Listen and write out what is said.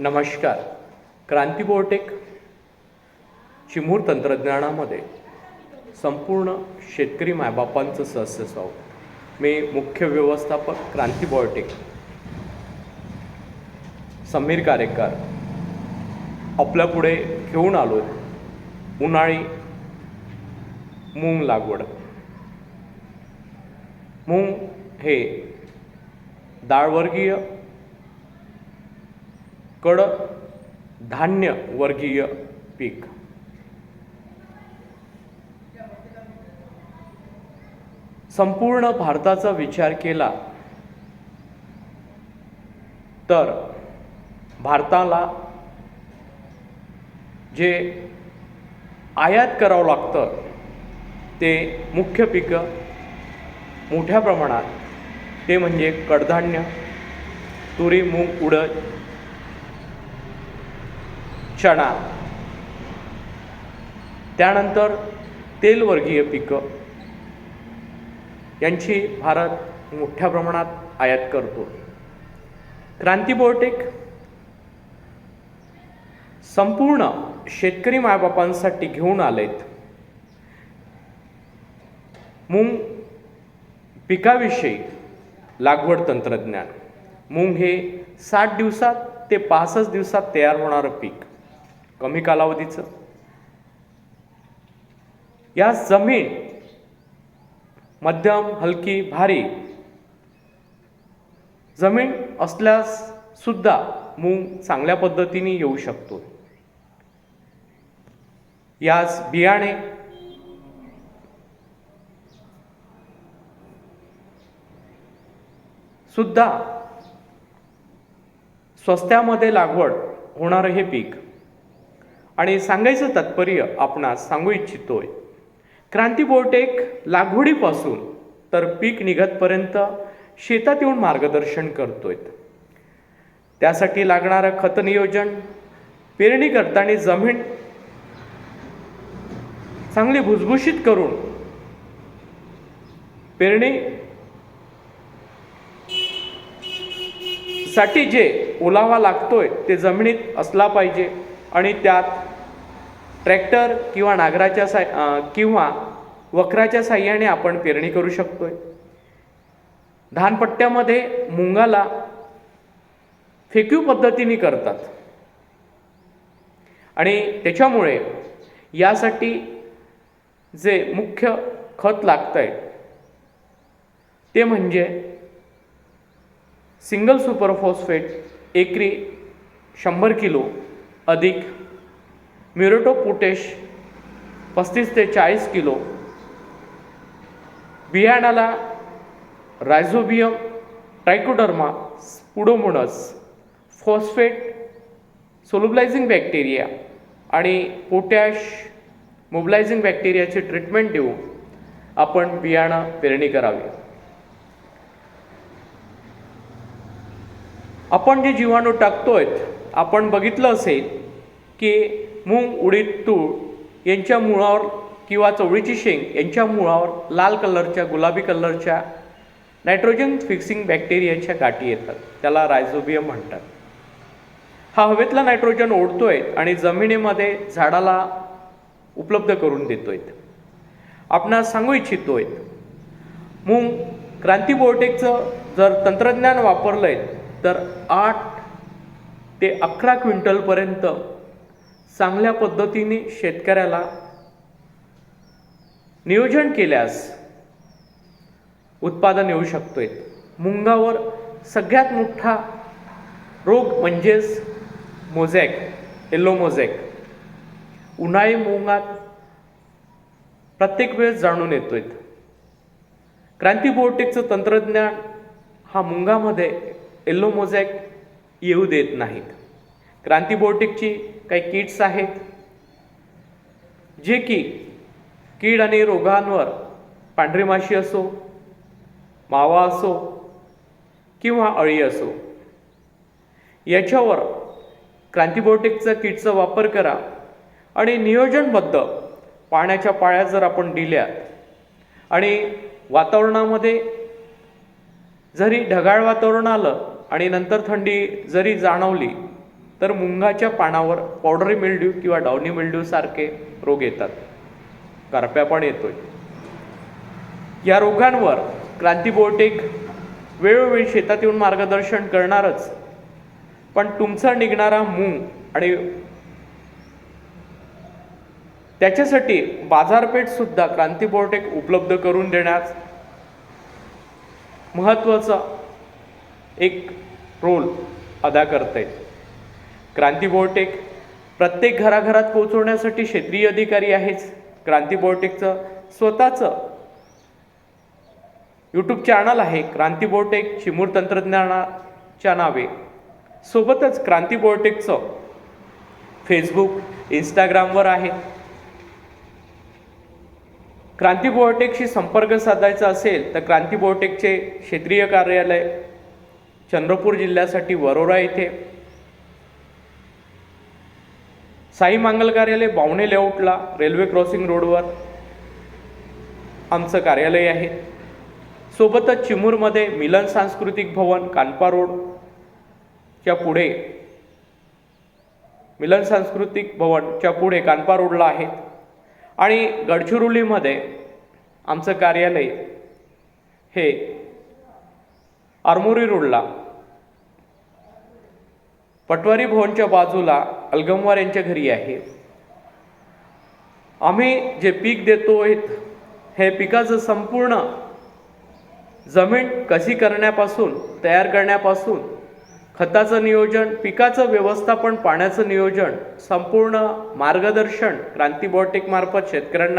नमस्कार. क्रांती बोर्टेक चिमूर तंत्रज्ञानामध्ये संपूर्ण शेतकरी मायबापांचं सदस्य आहोत मी मुख्य व्यवस्थापक क्रांती बोर्टेक समीर कार्यकार आपल्यापुढे घेऊन आलो उन्हाळी मूग लागवड. मूग हे डाळवर्गीय कड धान्य वर्गीय पीक. संपूर्ण भारताचा विचार केला तर भारताला जे आयात करावं लागतं ते मुख्य पिकं मोठ्या प्रमाणात ते म्हणजे कडधान्य तुरी मूग उडद चणा त्यानंतर तेलवर्गीय पिकं यांची भारत मोठ्या प्रमाणात आयात करतो. क्रांती बोर्टेक संपूर्ण शेतकरी मायबापांसाठी घेऊन आलेत. मूंग पिकाविषयी लागवड तंत्रज्ञान. मूंग हे साठ दिवसात ते पासष्ट दिवसात तयार होणारं पीक. कमी कालावधीचं. या जमीन मध्यम हलकी भारी जमीन असल्यास सुद्धा मूग चांगल्या पद्धतीने येऊ शकतो. यास बियाणे सुद्धा स्वस्त्यामध्ये लागवड होणारं हे पीक. आणि सांगायचं तात्पर्य आपणास सांगू इच्छितोय. क्रांती बोर्टेक लागवडीपासून तर पीक निघतपर्यंत शेतात येऊन मार्गदर्शन करतोय त्यासाठी लागणारं खत नियोजन पेरणी करताना जमीन चांगली भुसभुशीत करून पेरणी साठी जे ओलावा लागतोय ते जमिनीत असला पाहिजे आणि त्यात ट्रॅक्टर किंवा नांगराच्या साय किंवा वक्राच्या साह्याने आपण पेरणी करू शकतोय. धानपट्ट्यामध्ये मुंगाला फेक्यू पद्धतीने करतात. आणि त्याच्यामुळे यासाठी जे मुख्य खत लागतं आहे ते म्हणजे सिंगल सुपर फॉस्फेट एकरी शंभर किलो अधिक म्युरेटो पोटेश पस्तीस ते चाळीस kilo बियाणाला rhizobium trichoderma pseudomonas phosphate solubilizing bacteria आणि पोटॅश मोबलायझिंग बॅक्टेरियाची ट्रीटमेंट देऊन आपण बियाणं पेरणी करावी. आपण जे जीवाणू टाकतोय आपण बघितलं असेल की मूग उडीद तूळ यांच्या मुळावर किंवा चवळीची शेंग यांच्या मुळावर लाल कलरच्या गुलाबी कलरच्या नायट्रोजन फिक्सिंग बॅक्टेरियाच्या गाठी येतात. त्याला रायझोबियम म्हणतात. हा हवेतला नायट्रोजन ओढतोय आणि जमिनीमध्ये झाडाला उपलब्ध करून देतोय. आपणास सांगू इच्छितोय मूग क्रांती बोर्टेकचं जर तंत्रज्ञान वापरलंय तर आठ ते अकरा क्विंटलपर्यंत चांगल्या पद्धतीने शेतकऱ्याला नियोजन केल्यास उत्पादन येऊ शकतोय. मुंगावर सगळ्यात मोठा रोग म्हणजेच मोझॅक येल्लो मोझॅक उन्हाळी मुंगात प्रत्येक वेळेस जाणून येतोय. क्रांती बोर्टेकचं तंत्रज्ञान हा मुंगामध्ये येल्लो मोझॅक येऊ देत नाहीत. क्रांती बोर्टेकची काही किट्स आहेत जे की कीड आणि रोगांवर पांढरी माशी असो मावा असो किंवा अळी असो याच्यावर क्रांतीबोटिकचं किटचा वापर करा आणि नियोजनबद्ध पाण्याच्या पाळ्या जर आपण दिल्या आणि वातावरणामध्ये जरी ढगाळ वातावरण आलं आणि नंतर थंडी जरी जाणवली तर मुंगाच्या पानावर पावडरी मिल्ड्यू किंवा डाउनी मिल्ड्यू सारखे रोग येतात. करप्या पण येतोय. या रोगांवर क्रांती वेळोवेळी शेतात येऊन मार्गदर्शन करणारच. पण तुमचा निघणारा मूग आणि त्याच्यासाठी बाजारपेठ सुद्धा क्रांती बोर्टेक उपलब्ध करून देण्यास महत्त्वाचा एक रोल अदा करते क्रांती बोर्टेक प्रत्येक घराघरात पोहोचवण्यासाठी क्षेत्रीय अधिकारी आहेच. क्रांती बोर्टेकचं स्वतःचं यूट्यूब चॅनल आहे. क्रांती बोर्टेक चिमूर तंत्रज्ञानाच्या नावे. सोबतच क्रांती बोर्टेकचं फेसबुक इंस्टाग्रामवर आहे. क्रांती बोर्टेकशी संपर्क साधायचा असेल तर क्रांती बोर्टेकचे क्षेत्रीय कार्यालय चंद्रपूर जिल्ह्यासाठी वरोरा येथे. साई मंगल कार्यालय बावणे लेआउटला रेल्वे क्रॉसिंग रोडवर आमचं कार्यालय आहे. सोबतच चिमूरमध्ये मिलन सांस्कृतिक भवन कानपा रोडच्या पुढे मिलन सांस्कृतिक भवनच्या पुढे कानपा रोडला आहेत. आणि गडचिरोलीमध्ये आमचं कार्यालय हे आरमोरी रोडला पटवारी भवनच्या बाजूला अलगमवार यांच्या घरी आहे. आम्ही जे पीक देतो हे पिकाचं संपूर्ण जमीन कशी करण्यापासून तयार करण्यापासून खताचं नियोजन पिकाचं व्यवस्थापन पाण्याचं नियोजन संपूर्ण मार्गदर्शन क्रांती बॉटेकमार्फत शेतकऱ्यांना